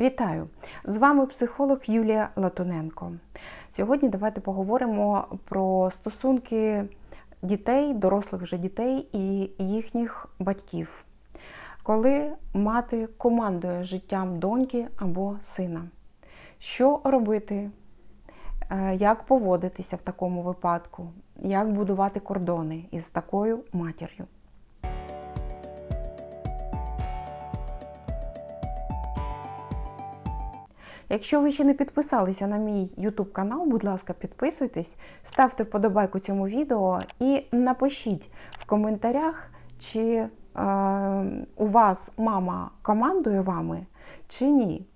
Вітаю! З вами психолог Юлія Латуненко. Сьогодні давайте поговоримо про стосунки дітей, дорослих вже дітей і їхніх батьків, коли мати командує життям доньки або сина. Що робити? Е, Як поводитися в такому випадку? Як будувати кордони із такою матір'ю? Якщо ви ще не підписалися на мій YouTube канал, будь ласка, підписуйтесь, ставте вподобайку цьому відео і напишіть в коментарях, чи е, у вас мама командує вами, чи ні.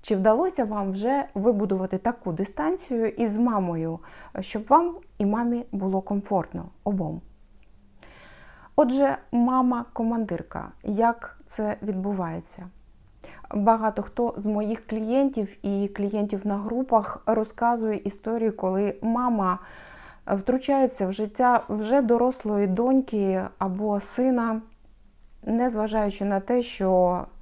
Чи вдалося вам вже вибудувати таку дистанцію із мамою, щоб вам і мамі було комфортно обом? Отже, мама-командирка, як це відбувається? Багато хто з моїх клієнтів і клієнтів на групах розказує історію, коли мама втручається в життя вже дорослої доньки або сина, незважаючи на те, що е,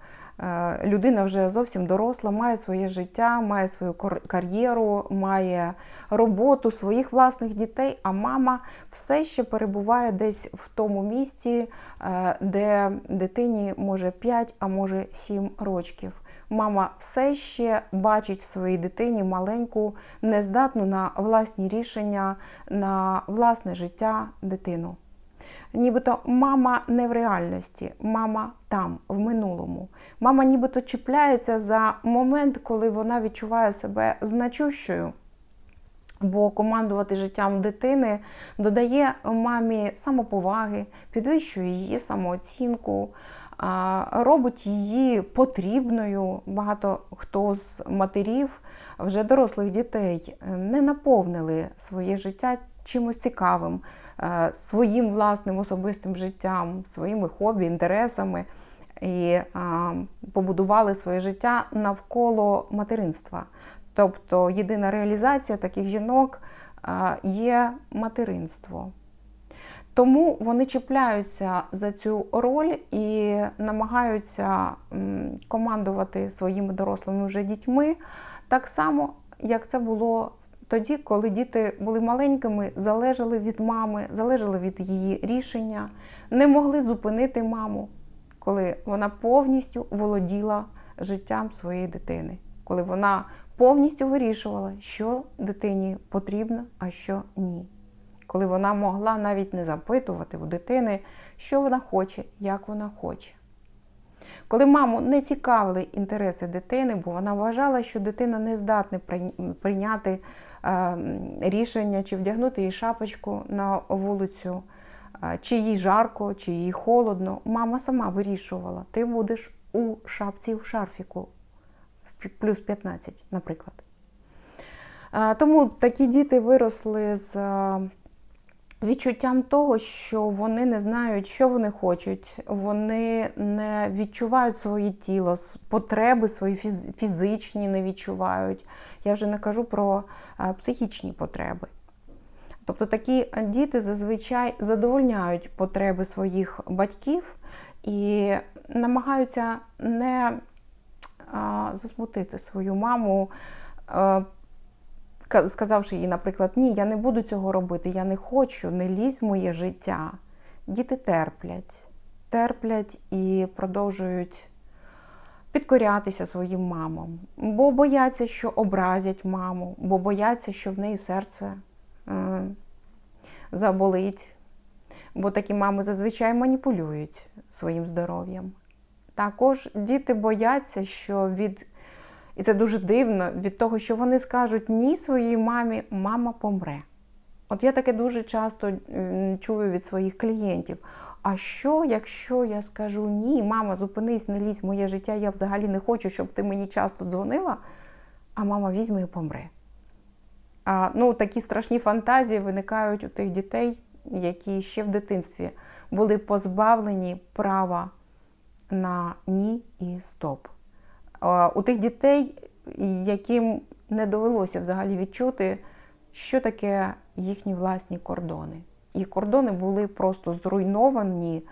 людина вже зовсім доросла, має своє життя, має свою кар'єру, має роботу, своїх власних дітей, а мама все ще перебуває десь в тому місці, е, де дитині може 5, а може 7 років. Мама все ще бачить в своїй дитині маленьку, нездатну на власні рішення, на власне життя дитину. Нібито мама не в реальності, мама там, в минулому. Мама нібито чіпляється за момент, коли вона відчуває себе значущою. Бо командувати життям дитини додає мамі самоповаги, підвищує її самооцінку, робить її потрібною. Багато хто з матерів вже дорослих дітей не наповнили своє життя чимось цікавим, своїм власним особистим життям, своїми хобі, інтересами і побудували своє життя навколо материнства. Тобто єдина реалізація таких жінок є материнство. Тому вони чіпляються за цю роль і намагаються командувати своїми дорослими вже дітьми так само, як це було тоді, коли діти були маленькими, залежали від мами, залежали від її рішення, не могли зупинити маму, коли вона повністю володіла життям своєї дитини, коли вона повністю вирішувала, що дитині потрібно, а що ні. Коли вона могла навіть не запитувати у дитини, що вона хоче, як вона хоче. Коли маму не цікавили інтереси дитини, бо вона вважала, що дитина не здатна прийняти рішення, чи вдягнути їй шапочку на вулицю, е, чи їй жарко, чи їй холодно. Мама сама вирішувала, ти будеш у шапці в шарфіку плюс 15, наприклад. Е, Тому такі діти виросли з е, відчуттям того, що вони не знають, що вони хочуть, вони не відчувають своє тіло, потреби свої фізичні не відчувають. Я вже не кажу про е, психічні потреби. Тобто такі діти зазвичай задовольняють потреби своїх батьків і намагаються не засмутити свою маму, е, сказавши їй, наприклад, ні, я не буду цього робити, я не хочу, не лізь в моє життя. Діти терплять, терплять і продовжують підкорятися своїм мамам, бо бояться, що образять маму, бо бояться, що в неї серце е, заболить. Бо такі мами зазвичай маніпулюють своїм здоров'ям. Також діти бояться, що від, і це дуже дивно, від того, що вони скажуть ні своїй мамі, мама помре. От я таке дуже часто чую від своїх клієнтів. А що, якщо я скажу ні, мама, зупинись, не лізь в моє життя, я взагалі не хочу, щоб ти мені часто дзвонила, а мама візьме і помре. А, ну, такі страшні фантазії виникають у тих дітей, які ще в дитинстві були позбавлені права на ні і стоп. У тих дітей, яким не довелося взагалі відчути, що таке їхні власні кордони. Їх кордони були просто зруйновані,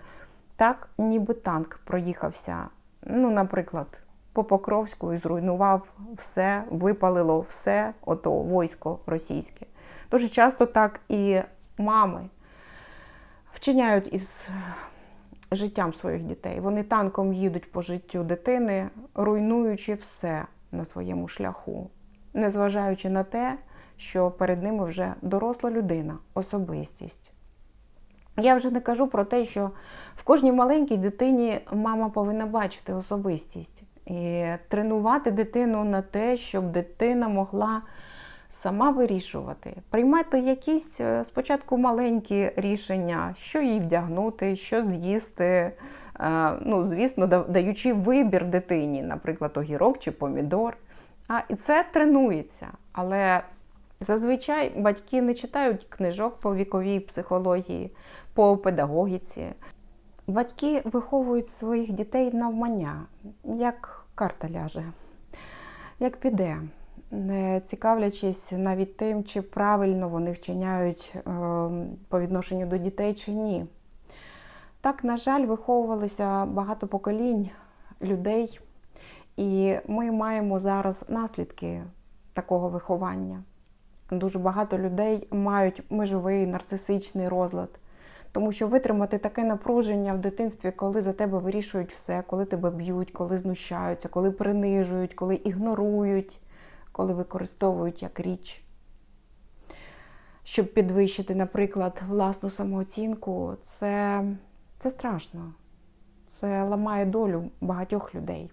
так, ніби танк проїхався. Ну, наприклад, по Покровську і зруйнував все, випалило все, ото військо російське. Дуже часто так і мами вчиняють із життям своїх дітей. Вони танком їдуть по життю дитини, руйнуючи все на своєму шляху, незважаючи на те, що перед ними вже доросла людина, особистість. Я вже не кажу про те, що в кожній маленькій дитині мама повинна бачити особистість і тренувати дитину на те, щоб дитина могла сама вирішувати, приймати якісь е, спочатку маленькі рішення, що їй вдягнути, що з'їсти. Е, Ну, звісно, даючи вибір дитині, наприклад, огірок чи помідор. А і це тренується. Але зазвичай батьки не читають книжок по віковій психології, по педагогіці. Батьки виховують своїх дітей навмання, як карта ляже, як піде, не цікавлячись навіть тим, чи правильно вони вчиняють е, по відношенню до дітей чи ні. Так, на жаль, виховувалися багато поколінь людей, і ми маємо зараз наслідки такого виховання. Дуже багато людей мають межовий нарцисичний розлад. Тому що витримати таке напруження в дитинстві, коли за тебе вирішують все, коли тебе б'ють, коли знущаються, коли принижують, коли ігнорують, коли використовують як річ. Щоб підвищити, наприклад, власну самооцінку, це, це страшно. Це ламає долю багатьох людей.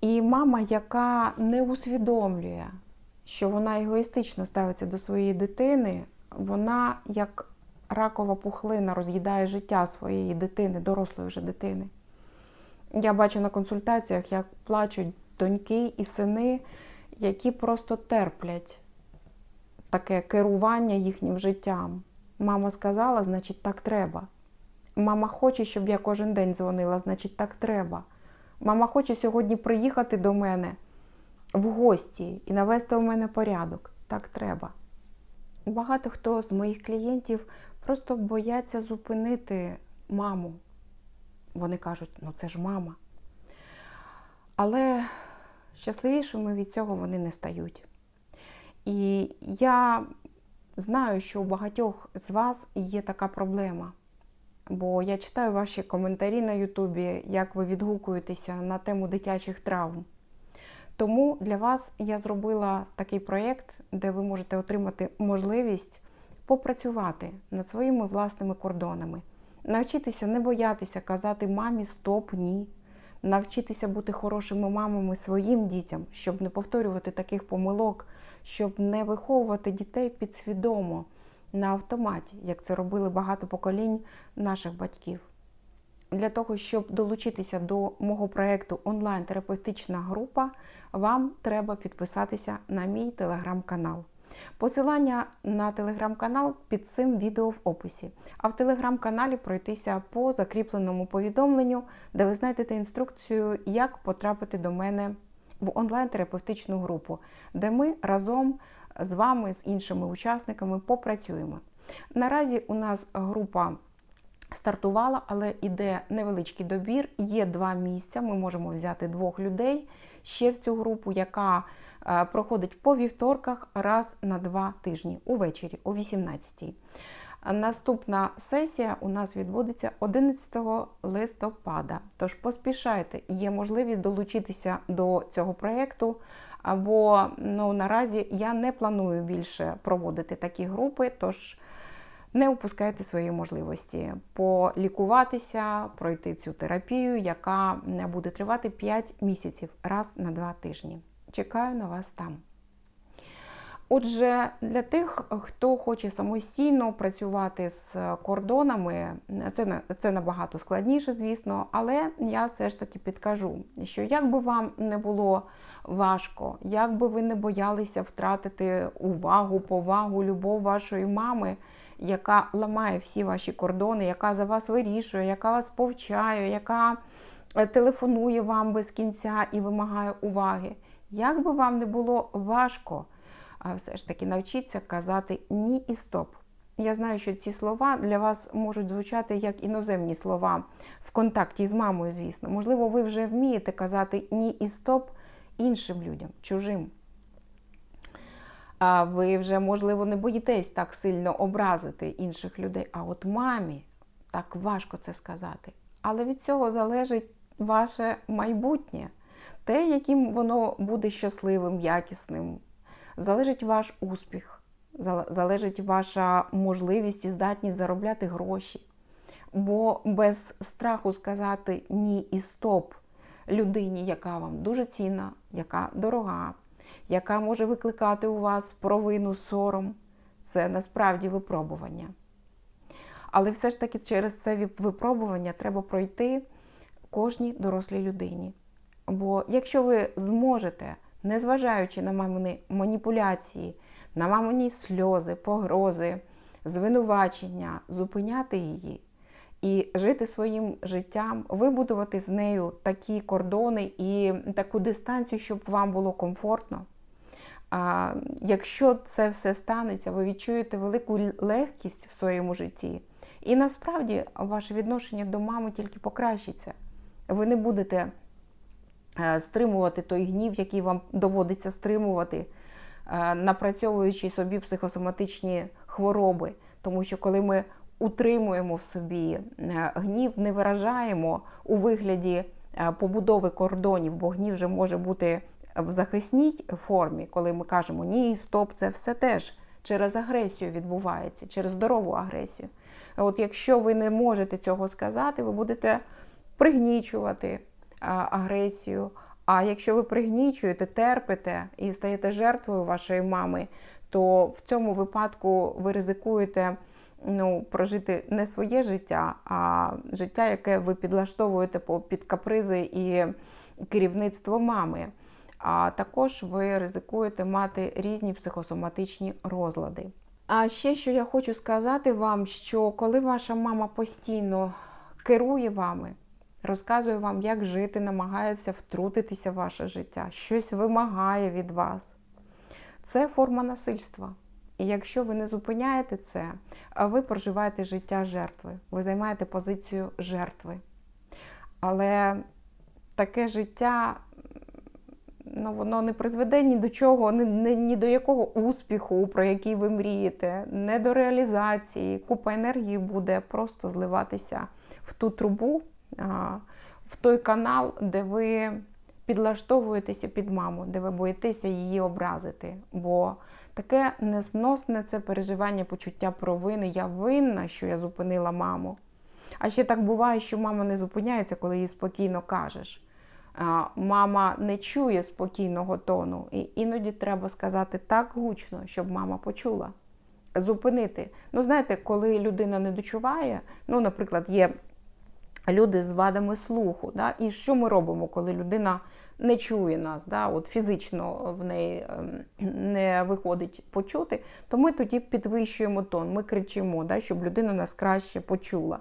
І мама, яка не усвідомлює, що вона егоїстично ставиться до своєї дитини, вона як ракова пухлина роз'їдає життя своєї дитини, дорослої вже дитини. Я бачу на консультаціях, як плачуть доньки і сини, які просто терплять таке керування їхнім життям. Мама сказала, значить, так треба. Мама хоче, щоб я кожен день дзвонила, значить, так треба. Мама хоче сьогодні приїхати до мене в гості і навести у мене порядок. Так треба. Багато хто з моїх клієнтів просто бояться зупинити маму. Вони кажуть, ну це ж мама. Але щасливішими від цього вони не стають. І я знаю, що у багатьох з вас є така проблема. Бо я читаю ваші коментарі на Ютубі, як ви відгукуєтеся на тему дитячих травм. Тому для вас я зробила такий проєкт, де ви можете отримати можливість попрацювати над своїми власними кордонами, навчитися не боятися казати мамі стоп, ні, навчитися бути хорошими мамами своїм дітям, щоб не повторювати таких помилок, щоб не виховувати дітей підсвідомо на автоматі, як це робили багато поколінь наших батьків. Для того, щоб долучитися до мого проєкту онлайн-терапевтична група, вам треба підписатися на мій телеграм-канал. Посилання на телеграм-канал під цим відео в описі. А в телеграм-каналі пройтися по закріпленому повідомленню, де ви знайдете інструкцію, як потрапити до мене в онлайн-терапевтичну групу, де ми разом з вами, з іншими учасниками, попрацюємо. Наразі у нас група стартувала, але іде невеличкий добір. Є два місця. Ми можемо взяти двох людей ще в цю групу, яка проходить по вівторках раз на два тижні увечері о 18-й. Наступна сесія у нас відбудеться 11 листопада. Тож поспішайте, є можливість долучитися до цього проєкту. Або ну, наразі я не планую більше проводити такі групи, тож не упускайте свої можливості полікуватися, пройти цю терапію, яка буде тривати 5 місяців раз на 2 тижні. Чекаю на вас там. Отже, для тих, хто хоче самостійно працювати з кордонами, це це набагато складніше, звісно, але я все ж таки підкажу, що як би вам не було важко, як би ви не боялися втратити увагу, повагу, любов вашої мами, яка ламає всі ваші кордони, яка за вас вирішує, яка вас повчає, яка телефонує вам без кінця і вимагає уваги. Як би вам не було важко, все ж таки навчіться казати ні і стоп. я знаю, що ці слова для вас можуть звучати як іноземні слова в контакті з мамою, звісно. Можливо, ви вже вмієте казати ні і стоп іншим людям, чужим. А ви вже, можливо, не боїтесь так сильно образити інших людей. А от мамі так важко це сказати. Але від цього залежить ваше майбутнє, те, яким воно буде щасливим, якісним, залежить ваш успіх, залежить ваша можливість і здатність заробляти гроші. Бо без страху сказати ні і стоп людині, яка вам дуже цінна, яка дорога, яка може викликати у вас провину, сором, це насправді випробування. Але все ж таки через це випробування треба пройти кожній дорослій людині. Бо якщо ви зможете, незважаючи на мамини маніпуляції, на мамині сльози, погрози, звинувачення, зупиняти її і жити своїм життям, вибудувати з нею такі кордони і таку дистанцію, щоб вам було комфортно. А, якщо це все станеться, ви відчуєте велику легкість в своєму житті. І насправді ваше відношення до мами тільки покращиться. Ви не будете стримувати той гнів, який вам доводиться стримувати, е, напрацьовуючи собі психосоматичні хвороби. Тому що коли ми утримуємо в собі е, гнів, не виражаємо у вигляді е, побудови кордонів, бо гнів вже може бути в захисній формі, коли ми кажемо ні, стоп, це все теж через агресію відбувається, через здорову агресію. От якщо ви не можете цього сказати, ви будете пригнічувати агресію. А якщо ви пригнічуєте, терпите і стаєте жертвою вашої мами, то в цьому випадку ви ризикуєте ну, прожити не своє життя, а життя, яке ви підлаштовуєте під капризи і керівництво мами. А також ви ризикуєте мати різні психосоматичні розлади. А ще що я хочу сказати вам, що коли ваша мама постійно керує вами, розказує вам, як жити, намагається втрутитися в ваше життя, щось вимагає від вас, це форма насильства. І якщо ви не зупиняєте це, ви проживаєте життя жертви, ви займаєте позицію жертви. Але таке життя ну, воно не призведе ні до чого, ні, ні, ні до якого успіху, про який ви мрієте, не до реалізації. Купа енергії буде просто зливатися в ту трубу, в той канал, де ви підлаштовуєтеся під маму, де ви боїтеся її образити. Бо таке несносне це переживання почуття провини. Я винна, що я зупинила маму. А ще так буває, що мама не зупиняється, коли їй спокійно кажеш. Мама не чує спокійного тону, і іноді треба сказати так гучно, щоб мама почула. Зупинити. Ну, знаєте, коли людина не дочуває, ну, наприклад, є люди з вадами слуху. Да? І що ми робимо, коли людина не чує нас, да? от фізично в неї ем, не виходить почути, то ми тоді підвищуємо тон, ми кричимо, да? щоб людина нас краще почула.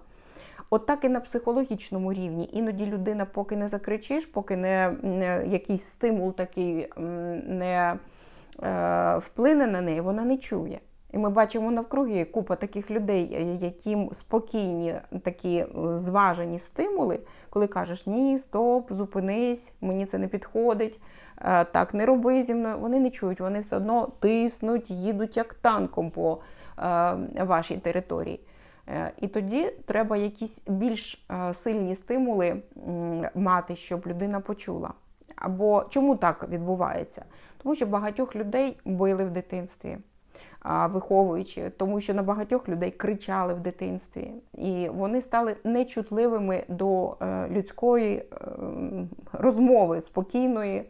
От так і на психологічному рівні. Іноді людина, поки не закричиш, поки не, не якийсь стимул такий не е, вплине на неї, вона не чує. І ми бачимо навкруги купа таких людей, е, яким спокійні такі е, зважені стимули, коли кажеш ні, стоп, зупинись, мені це не підходить, е, так не роби зі мною. Вони не чують, вони все одно тиснуть, їдуть як танком по вашій території. І тоді треба якісь більш сильні стимули мати, щоб людина почула. Або чому так відбувається? Тому що багатьох людей били в дитинстві, виховуючи, тому що на багатьох людей кричали в дитинстві, і вони стали нечутливими до е, людської е, розмови, спокійної,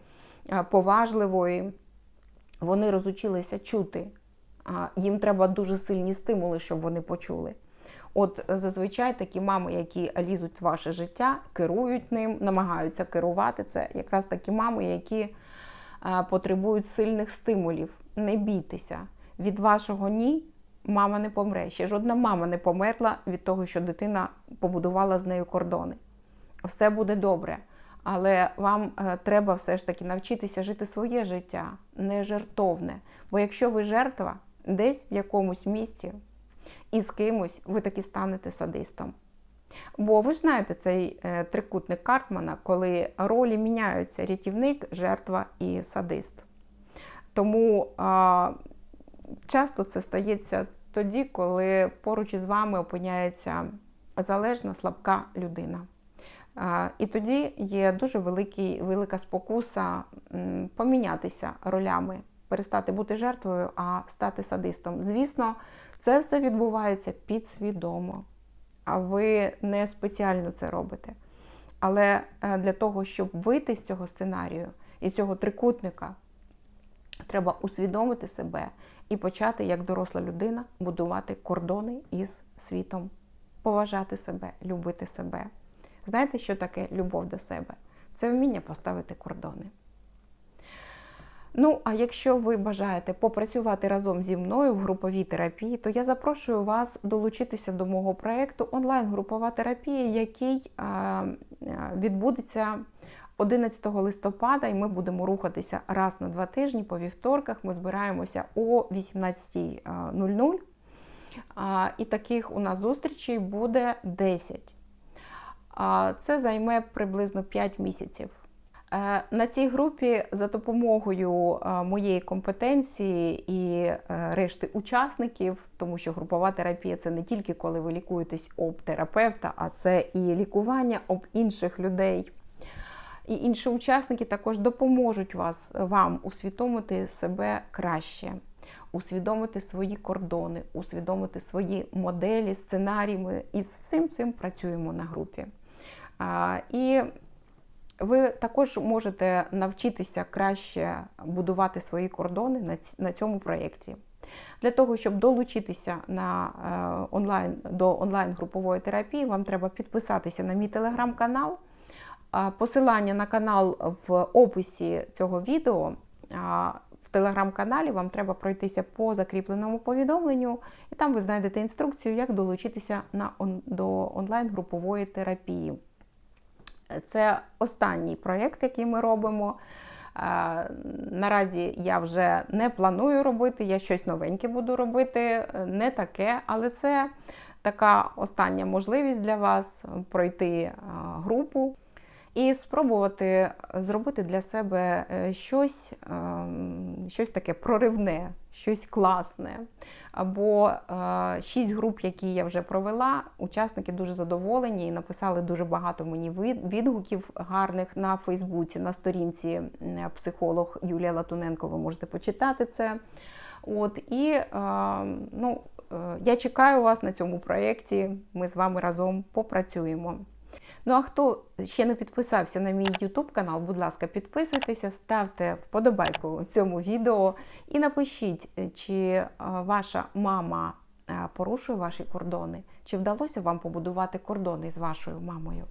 е, поважливої. Вони розучилися чути. Їм треба дуже сильні стимули, щоб вони почули. От зазвичай такі мами, які лізуть в ваше життя, керують ним, намагаються керувати це. Якраз такі мами, які потребують сильних стимулів. Не бійтеся. Від вашого ні мама не помре. Ще жодна мама не померла від того, що дитина побудувала з нею кордони. Все буде добре. Але вам е, треба все ж таки навчитися жити своє життя, не жертовне. Бо якщо ви жертва десь в якомусь місці, і з кимось ви таки станете садистом. Бо ви знаєте цей е, трикутник Карпмана, коли ролі міняються рятівник, жертва і садист. Тому часто це стається тоді, коли поруч із вами опиняється залежна, слабка людина. І тоді є дуже великий, велика спокуса помінятися ролями, перестати бути жертвою, а стати садистом. Звісно, це все відбувається підсвідомо, а ви не спеціально це робите. Але е, для того, щоб вийти з цього сценарію, із цього трикутника, треба усвідомити себе і почати, як доросла людина, будувати кордони із світом, поважати себе, любити себе. Знаєте, що таке любов до себе? Це вміння поставити кордони. Ну, а якщо ви бажаєте попрацювати разом зі мною в груповій терапії, то я запрошую вас долучитися до мого проєкту онлайн-групова терапія, який відбудеться 11 листопада, і ми будемо рухатися раз на два тижні по вівторках. Ми збираємося о 18.00. І таких у нас зустрічей буде 10. Це займе приблизно 5 місяців. Е, На цій групі за допомогою е, моєї компетенції і е, решти учасників, тому що групова терапія це не тільки коли ви лікуєтесь об терапевта, а це і лікування об інших людей. І інші учасники також допоможуть вас, вам усвідомити себе краще, усвідомити свої кордони, усвідомити свої моделі, сценарії. Ми із всім цим працюємо на групі. А, І ви також можете навчитися краще будувати свої кордони на на цьому проєкті. Для того, щоб долучитися на е, онлайн, до онлайн-групової терапії, вам треба підписатися на мій телеграм-канал. Посилання на канал в описі цього відео. В телеграм-каналі вам треба пройтися по закріпленому повідомленню, і там ви знайдете інструкцію, як долучитися на, до онлайн-групової терапії. Це останній проєкт, який ми робимо. Наразі я вже не планую робити, я щось новеньке буду робити, не таке, але це така остання можливість для вас пройти групу і спробувати зробити для себе е, щось, ем, щось таке проривне, щось класне. Або е, шість груп, які я вже провела, учасники дуже задоволені і написали дуже багато мені відгуків гарних на Фейсбуці, на сторінці психолог Юлія Латуненко. Ви можете почитати це. От і е, ну, е, я чекаю вас на цьому проєкті. Ми з вами разом попрацюємо. Ну а хто ще не підписався на мій YouTube канал, будь ласка, підписуйтеся, ставте вподобайку цьому відео і напишіть, чи е, ваша мама е, порушує ваші кордони, чи вдалося вам побудувати кордони з вашою мамою.